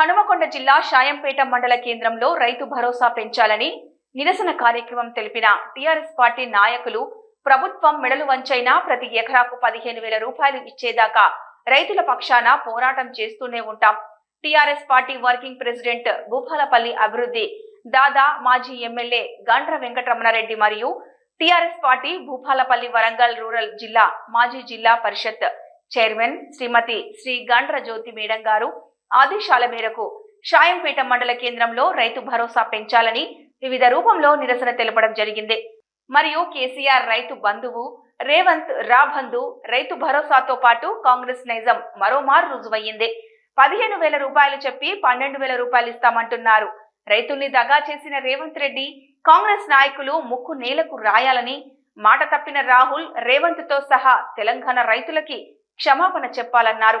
హనుమకొండ జిల్లా షాయంపేట మండల కేంద్రంలో రైతు భరోసా పెంచాలని నిరసన కార్యక్రమం తెలిపిన టీఆర్ఎస్ పార్టీ నాయకులు ప్రభుత్వం మెడలు వంచైనా ప్రతి ఎకరాకు పదిహేను వేల రూపాయలు ఇచ్చేదాకా రైతుల పక్షాన పోరాటం చేస్తూనే ఉంటాం. TRS party working president Bhupalpally అభివృద్ధి దాదా మాజీ ఎమ్మెల్యే గండ్ర వెంకటరమణారెడ్డి మరియు TRS party Bhupalpally Warangal rural జిల్లా మాజీ జిల్లా పరిషత్ చైర్మన్ శ్రీమతి శ్రీ గండ్ర జ్యోతి మేడం గారు ఆదేశాల మేరకు షాయంపేట మండల కేంద్రంలో రైతు భరోసా పెంచాలని వివిధ రూపంలో నిరసన తెలపడం జరిగింది. మరియు కేసీఆర్ రైతు బంధువు రేవంత్ రాబంధు రైతు భరోసాతో పాటు కాంగ్రెస్ నైజం మరోమారు రుజువయ్యింది. పదిహేను వేల రూపాయలు చెప్పి పన్నెండు వేల రూపాయలు ఇస్తామంటున్నారు. రైతుల్ని దగా చేసిన రేవంత్ రెడ్డి కాంగ్రెస్ నాయకులు ముక్కు నేలకు రాయాలని మాట తప్పిన రాహుల్ రేవంత్తో సహా తెలంగాణ రైతులకి క్షమాపణ చెప్పాలన్నారు.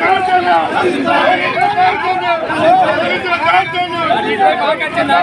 దౌర్జన్యం పోలీసుల